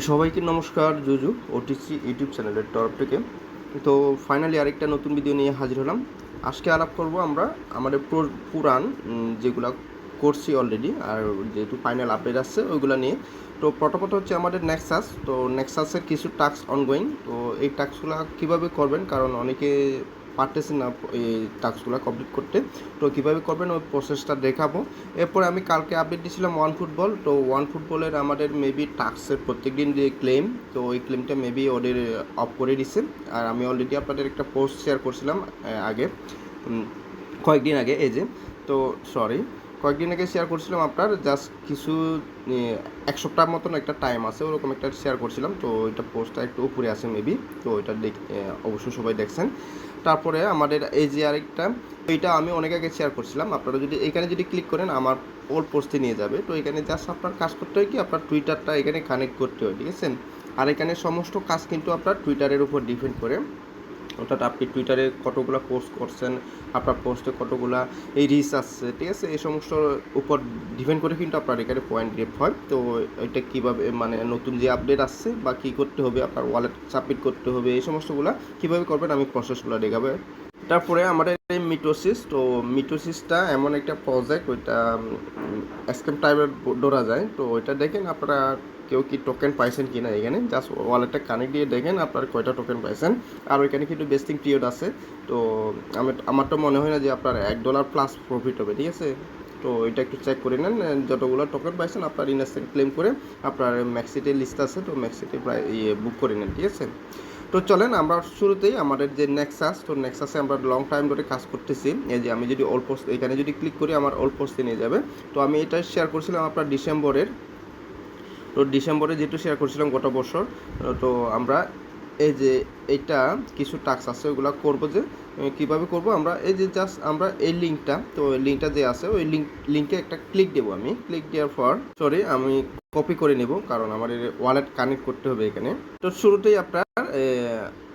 সবাইকে নমস্কার, জুজু OTC YouTube চ্যানেলের তরফ থেকে। তো ফাইনালি আরেকটা নতুন ভিডিও নিয়ে হাজির হলাম। আজকে আলাপ করব আমরা আমাদের পুর- পুরাণ যেগুলা করছি অলরেডি আর যেহেতু ফাইনাল আপডেট আসছে, ওইগুলো নিয়ে। তো প্রথমত হচ্ছে আমাদের নেক্সাস তো নেক্সাসের কিছু টাস্ক অনগোয়িং তো এই টাস্কগুলো কীভাবে করবেন? কারণ অনেকে পারতেছেন না, এই টাস্কগুলো কমপ্লিট করতে। তো কীভাবে করবেন ওই প্রসেসটা দেখাবো। এরপরে আমি কালকে আপডেট দিয়েছিলাম ওয়ান ফুটবল তো ওয়ান ফুটবলের আমাদের মেবি টাস্কের প্রত্যেক দিন যে ক্লেম তো ওই ক্লেমটা মেবি ওদের অফ করে দিচ্ছে আর আমি অলরেডি আপনাদের একটা পোস্ট শেয়ার করছিলাম আগে। কয়েকদিন আগে, এই যে। তো সরি কয়েকদিন আগে শেয়ার করছিলাম আপনার জাস্ট কিছু এক সপ্তাহ মতন একটা টাইম আছে, ওরকম একটা শেয়ার করছিলাম। তো ওইটা পোস্টটা একটু উপরে আছে মেবি তো ওইটা দেখ অবশ্যই সবাই দেখছেন। তারপরে আমাদের এই যে আরেকটা এইটা আমি অনেক আগে শেয়ার করছিলাম। আপনারা যদি এখানে যদি ক্লিক করেন, আমার ওর পোস্টে নিয়ে যাবে। তো এখানে জাস্ট আপনার কাজ করতে হয় কি, আপনার টুইটারটা এখানে কানেক্ট করতে হয়, ঠিক আছে? আর এখানে সমস্ত কাজ কিন্তু আপনার টুইটারের উপর ডিপেন্ড করে। অর্থাৎ আপনি টুইটারে কতগুলো পোস্ট করছেন, আপনার পোস্টে কতগুলা এই রিচ আসছে, ঠিক আছে? এই সমস্ত উপর ডিপেন্ড করে কিন্তু আপনার এখানে পয়েন্ট গ্রেপ হয়। তো এটা কীভাবে মানে নতুন যে আপডেট আসছে বা কী করতে হবে, আপনার ওয়ালেট সাবমিট করতে হবে, এই সমস্তগুলো কীভাবে করবেন আমি প্রসেসগুলো দেখাবে। তারপরে আমাদের এই মিটোসিস তো মিটোসিসটা এমন একটা প্রজেক্ট ওইটা স্ক্যাম টাইপের ধরা যায়। তো ওইটা দেখেন আপনারা কেউ কি টোকেন পাইছেন কি না এখানে জাস্ট ওয়ালেটটা কানেক্ট দিয়ে দেখেন আপনার কয়টা টোকেন পাইছেন। আর ওইখানে কিন্তু বেস্টিং পিরিয়ড আছে। তো আমি, আমার তো মনে হয় না যে আপনার এক ডলার প্লাস প্রফিট হবে, ঠিক আছে? তো এটা একটু চেক করে নেন যতগুলো টোকেন পাইছেন আপনার ইনস্ট্যান্ট ক্লেম করে আপনার ম্যাক্সিটে লিস্ট আছে, তো ম্যাক্সিটে প্রায় ইয়ে বুক করে নেন, ঠিক আছে? তো চলেন, আমরা শুরুতেই আমাদের যে নেক্সাস তো নেক্সাসে আমরা লং টাইম ধরে কাজ করতেছি। এই যে আমি যদি অল পোস্ট এখানে যদি ক্লিক করি, আমার অল পোস্টে নিয়ে যাবে। তো আমি এটা শেয়ার করছিলাম আপনার ডিসেম্বরের। তো ডিসেম্বরে যেহেতু শেয়ার করছিলাম গত বছর, তো আমরা এই যে এইটা কিছু টাস্ক আছে, ওগুলো করব যে কীভাবে কীভাবে করব? আমরা এই যে জাস্ট আমরা এই লিঙ্কটা তো ওই লিঙ্কটা যে আছে, ওই লিঙ্ক লিঙ্কে একটা ক্লিক দেবো আমি। ক্লিক দেওয়ার পর সরি আমি কপি করে নেব, কারণ আমার ওয়ালেট কানেক্ট করতে হবে এখানে। তো শুরুতেই আপনার Yeah.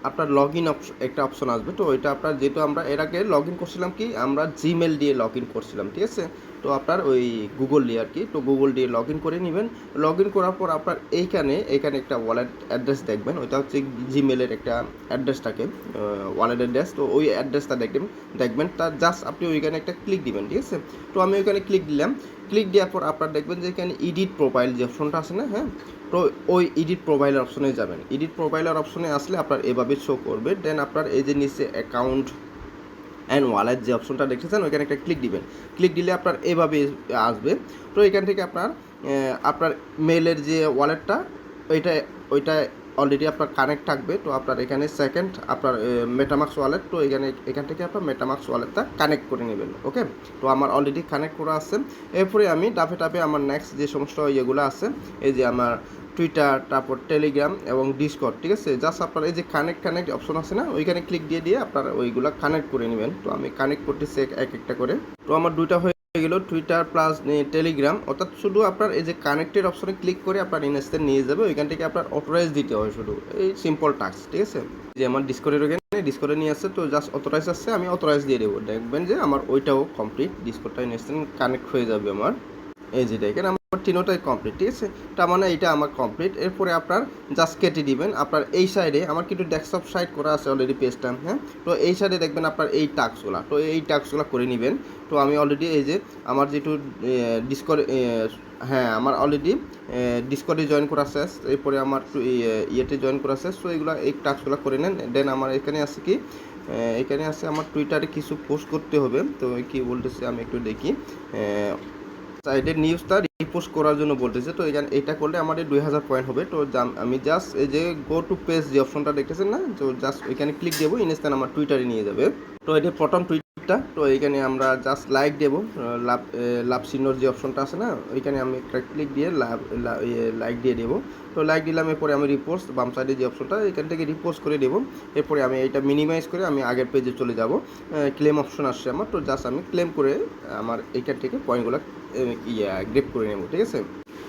আপনার লগ ইন একটা অপশন আসবে। তো এটা আপনার যেহেতু আমরা এর আগে লগ ইন করছিলাম কি, আমরা জিমেল দিয়ে লগ ইন করছিলাম, ঠিক আছে? তো আপনার ওই গুগল দিয়ে আর কি তো গুগল দিয়ে লগ ইন করে নেবেন। লগ ইন করার পর আপনার এইখানে এখানে একটা ওয়ালেট অ্যাড্রেস দেখবেন, ওইটা হচ্ছে জিমেলের একটা অ্যাড্রেস থাকে ওয়ালেট অ্যাড্রেস তো ওই অ্যাড্রেসটা দেখবেন দেখবেন তার জাস্ট আপনি ওইখানে একটা ক্লিক দিবেন, ঠিক আছে? তো আমি ওইখানে ক্লিক দিলাম। ক্লিক দেওয়ার পর আপনার দেখবেন যে এখানে এডিট প্রোফাইল যে অপশনটা আছে না হ্যাঁ? তো ওই এডিট প্রোফাইলের অপশনে যাবেন। এডিট প্রোফাইলের অপশনে আসলে আপনার এভাবে শো করবে দেন আপনার এই যে নিচে অ্যাকাউন্ট অ্যান্ড ওয়ালেট যে অপশনটা দেখেছেন ওইখানে একটা ক্লিক দিবেন। ক্লিক দিলে আপনার এভাবে আসবে। তো এখান থেকে আপনার আপনার মেলের যে ওয়ালেটটা ওইটা ওইটা অলরেডি আপনার কানেক্ট থাকবে। তো আপনার এখানে সেকেন্ড আপনার মেটামাক্স ওয়ালেট তো এখানে, এখান থেকে আপনার মেটামাক্স ওয়ালেটটা কানেক্ট করে নেবেন ওকে তো আমার অলরেডি কানেক্ট করা আছে। এরপরে আমি ডাফে টাফে আমার নেক্সট যে সমস্ত ইয়েগুলো আছে, এই যে আমার টুইটার তারপর টেলিগ্রাম এবং ডিসকট ঠিক আছে? জাস্ট আপনার এই যে কানেক্ট কানেক্ট অপশন আছে না, ওইখানে ক্লিক দিয়ে দিয়ে আপনার ওইগুলো কানেক্ট করে নেবেন। তো আমি কানেক্ট করতেছি এক একটা করে। তো আমার দুইটা হয়ে গেল টুইটার প্লাস টেলিগ্রাম অর্থাৎ শুধু আপনার এই যে কানেক্টেড অপশনে ক্লিক করে আপনার ইনস্টে নিয়ে যাবে, ওইখান থেকে আপনার অথরাইজ দিতে হয় শুধু। এই সিম্পল টাস্ক ঠিক আছে? যে আমার ডিসকোডের ওখানে ডিসকোডে নিয়ে আসছে, তো জাস্ট অথরাইজ আসছে, আমি অথরাইজ দিয়ে দেবো। দেখবেন যে আমার ওইটাও কমপ্লিট ডিসকোডটা ইনস্ট্যান্ট কানেক্ট হয়ে যাবে আমার। এই যে দেখেন তিনোটাই কমপ্লিট ঠিক আছে? তার মানে এইটা আমার কমপ্লিট এরপরে আপনার জাস্ট কেটে দিবেন। আপনার এই সাইডে আমার কিন্তু ডেস্কটপ সাইড করা আছে অলরেডি পেজটা হ্যাঁ? তো এই সাইডে দেখবেন আপনার এই টাস্কগুলো তো এই টাস্কগুলো করে নেবেন। তো আমি অলরেডি এই যে আমার যেটু ডিসকর হ্যাঁ আমার অলরেডি ডিসকর্ডে জয়েন করা শেষ এরপরে আমার ইয়ে- ইয়েতে জয়েন করা শেষ তো এগুলো, এই টাস্কগুলো করে নেন। দেন আমার এখানে আছে কি এখানে আছে আমার টুইটারে কিছু পোস্ট করতে হবে। তো কি বলতেছে আমি একটু দেখি। সাইডের নিউজটা রিপোস্ট করার জন্য বলতেছে। তো এখানে এটা করলে আমাদের দুই হাজার পয়েন্ট হবে। তো আমি জাস্ট এই যে গো টু পেজ যে অপশনটা দেখতেছেন না, তো জাস্ট এখানে ক্লিক দেবো ইনস্ট্যান্ট আমার টুইটারে নিয়ে যাবে। তো এটা প্রথম টুইটটা তো এখানে আমরা জাস্ট লাইক দেবো। লাভ লাভ চিহ্নর যে অপশনটা আছে না, ওইখানে আমি একটা ক্লিক দিয়ে লাভ লাইক দিয়ে দেবো। তো লাইক দিলাম, এরপরে আমি রিপোস্ট বাম সাইডে যে অপশনটা এখান থেকে রিপোস্ট করে দেবো। এরপরে আমি এটা মিনিমাইজ করে আমি আগের পেজে চলে যাব। ক্লেম অপশন আসছে আমার, তো জাস্ট আমি ক্লেম করে আমার এইখান থেকে পয়েন্টগুলো ইয়ে গ্রেপ করে নেব, ঠিক আছে?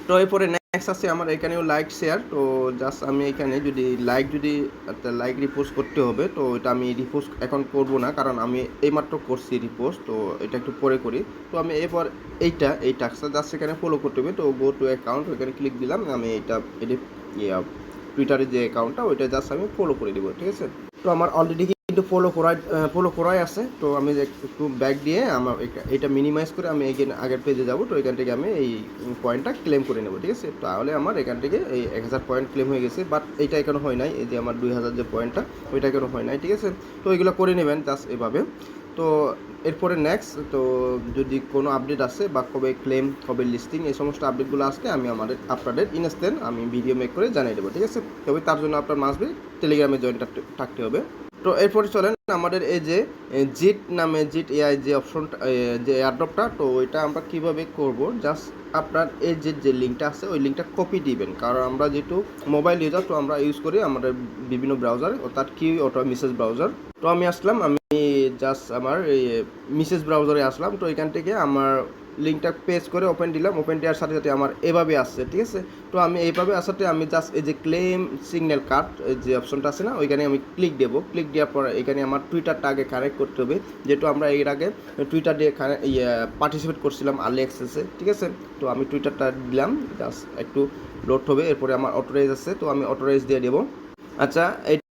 তো এরপরে নেক্সট আছে আমার এখানেও লাইক শেয়ার তো জাস্ট আমি এখানে যদি লাইক যদি একটা লাইক রিপোস্ট করতে হবে, তো এটা আমি রিপোস্ট এখন করব না, কারণ আমি এইমাত্র করছি রিপোস্ট তো এটা একটু পরে করি। তো আমি এরপর এইটা, এই টাস্কটা জাস্ট এখানে ফলো করতে হবে, তো গো টু অ্যাকাউন্ট ওইখানে ক্লিক দিলাম, আমি এটা এটি টুইটারের যে অ্যাকাউন্টটা ওইটা জাস্ট আমি ফলো করে দেবো, ঠিক আছে? তো আমার অলরেডি কিন্তু ফলো করাই ফলো করাই আছে। তো আমি একটু ব্যাক দিয়ে আমার এটা- এটা মিনিমাইজ করে আমি এগেন আগের পেজে যাব। তো এখান থেকে আমি এই পয়েন্টটা ক্লেম করে নেব, ঠিক আছে? তাহলে আমার এখান থেকে এই এক হাজার পয়েন্ট ক্লেম হয়ে গেছে। বাট এইটা এখনও হয় নাই। এই যে আমার দুই হাজার যে পয়েন্টটা ওইটা এখনও হয় নাই, ঠিক আছে? তো এগুলো করে নেবেন জাস্ট এভাবে। তো এরপরে নেক্সট তো যদি কোনো আপডেট আসে বা কবে ক্লেম কবে লিস্টিং এই সমস্ত আপডেটগুলো আসলে আমি আমাদের আপনাদের ইনস্ট্যান্ট আমি ভিডিও মেক করে জানিয়ে দেবো, ঠিক আছে? তবে তার জন্য আপনার মাসবে টেলিগ্রামে জয়েন থাকতে হবে। তো এরপরে চলেন আমাদের এই যে জিট নামে জিট এআই যে অপশনটা যে এয়ারড্রপটা তো ওইটা আমরা কীভাবে করব? জাস্ট আপনার এই যে যে লিঙ্কটা আছে, ওই লিঙ্কটা কপি দিবেন। কারণ আমরা যেহেতু মোবাইল ইউজার তো আমরা ইউজ করি আমাদের বিভিন্ন ব্রাউজার অর্থাৎ কি অটো মেসেজ ব্রাউজার তো আমি আসলাম, আমি জাস্ট আমার এই মেসেজ ব্রাউজারে আসলাম। তো এখান থেকে আমার লিঙ্কটা পেজ করে ওপেন দিলাম। ওপেন দেওয়ার সাথে সাথে আমার এভাবে আসছে, ঠিক আছে? তো আমি এইভাবে আসাতে আমি জাস্ট এই যে ক্লেম সিগন্যাল কার্ড যে অপশনটা আছে না, ওইখানে আমি ক্লিক দেবো। ক্লিক দেওয়ার পর এখানে আমার টুইটারটা আগে কানেক্ট করতে হবে। যেহেতু আমরা এর আগে টুইটার দিয়ে ইয়ে পার্টিসিপেট করছিলাম আর্লি অ্যাক্সেসে ঠিক আছে? তো আমি টুইটারটা দিলাম। জাস্ট একটু লোড হবে, এরপরে আমার অটোরাইজ আছে। তো আমি অটোরাইজ দিয়ে দেবো। আচ্ছা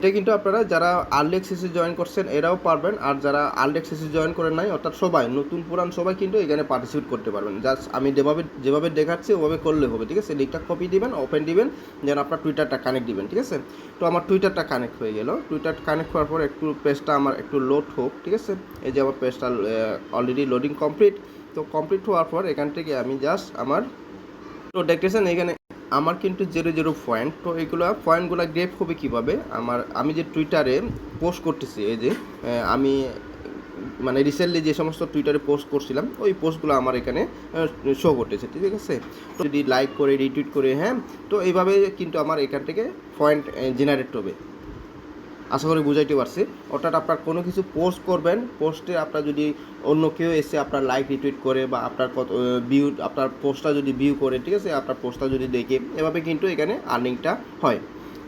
এটা কিন্তু আপনারা যারা আর্লি অ্যাক্সেসে জয়েন করছেন, এরাও পারবেন। আর যারা আর্লি অ্যাক্সেসে জয়েন করেন নাই, অর্থাৎ সবাই, নতুন পুরান সবাই কিন্তু এখানে পার্টিসিপেট করতে পারবেন। জাস্ট আমি যেভাবে যেভাবে দেখাচ্ছি, ওভাবে করলে হবে, ঠিক আছে? লিঙ্কটা কপি দিবেন ওপেন দিবেন যেন আপনার টুইটারটা কানেক্ট দিবেন, ঠিক আছে? তো আমার টুইটারটা কানেক্ট হয়ে গেল। টুইটার কানেক্ট হওয়ার পর একটু পেজটা আমার একটু লোড হোক, ঠিক আছে? এই যে আমার পেজটা অলরেডি লোডিং কমপ্লিট তো কমপ্লিট হওয়ার পর এখান থেকে আমি জাস্ট আমার তো দেখতেছেন এখানে আমার কিন্তু জিরো জিরো পয়েন্ট তো এগুলো পয়েন্টগুলো গ্রেপ হবে কীভাবে? আমার, আমি যে টুইটারে পোস্ট করতেছি, এই যে আমি মানে রিসেন্টলি যে সমস্ত টুইটারে পোস্ট করছিলাম, ওই পোস্টগুলো আমার এখানে শো করতেছে, ঠিক আছে? তো যদি লাইক করে রিটুইট করে হ্যাঁ? তো এইভাবে কিন্তু আমার এখান থেকে পয়েন্ট জেনারেট হবে। আশা করি বুঝাইতে পারছি। অর্থাৎ আপনার কোনো কিছু পোস্ট করবেন পোস্টে আপনার যদি অন্য কেউ এসে আপনার লাইক রিটুইট করে বা আপনার কত ভিউ আপনার পোস্টটা যদি ভিউ করে, ঠিক আছে? আপনার পোস্টটা যদি দেখে, এভাবে কিন্তু এখানে আর্নিংটা হয়।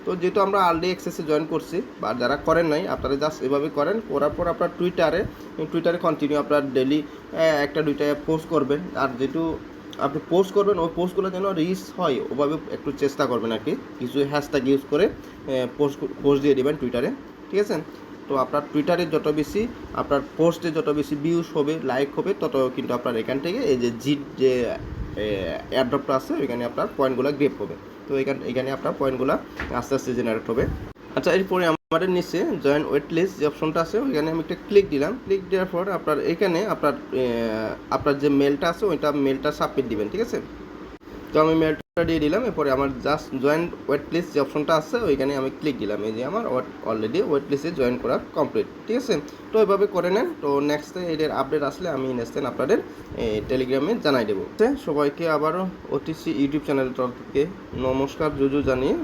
তো যেহেতু আমরা আর্লি অ্যাক্সেসে জয়েন করছি, বা যারা করেন নাই, আপনারা জাস্ট এভাবে করেন, করার পর আপনার টুইটারে টুইটারে কন্টিনিউ আপনার ডেলি একটা দুইটা পোস্ট করবেন। আর যেহেতু আপনি পোস্ট করবেন, ওই পোস্টগুলো যেন রিচ হয়, ওভাবে একটু চেষ্টা করবেন আর কি। কিছু হ্যাশট্যাগ ইউজ করে পোস্ট পোস্ট দিয়ে দেবেন টুইটারে ঠিক আছে? তো আপনার টুইটারে যত বেশি, আপনার পোস্টে যত বেশি ভিউজ হবে লাইক হবে, তত কিন্তু আপনার এখান থেকে এই যে জিট যে এয়ারড্রপটা আছে, ওইখানে আপনার পয়েন্টগুলো গ্রেপ হবে। তো এখান, এখানে আপনার পয়েন্টগুলো আস্তে আস্তে জেনারেট হবে। আচ্ছা এরপরে আমাদের নিচে জয়েন ওয়েট লিস্ট যে অপশনটা আছে, ওইখানে আমি একটা ক্লিক দিলাম। ক্লিক দেওয়ার পর আপনার এখানে আপনার আপনার যে মেলটা আছে, ওইটা মেলটা সাবমিট দিবেন, ঠিক আছে? তো আমি মেলটা দিয়ে দিলাম, এরপরে আমার জাস্ট জয়েন ওয়েট লিস্ট যে অপশনটা আছে, ওইখানে আমি ক্লিক দিলাম। এই যে আমার অলরেডি ওয়েট লিস্টে জয়েন করা কমপ্লিট ঠিক আছে? তো এভাবে করে নেন। তো নেক্সট এদের আপডেট আসলে আমি নেক্সট আপনাদের টেলিগ্রামে জানাই দেবো। সবাইকে আবারও ওটিসি ইউটিউব চ্যানেলের তরফ থেকে নমস্কার, জুজু জানিয়ে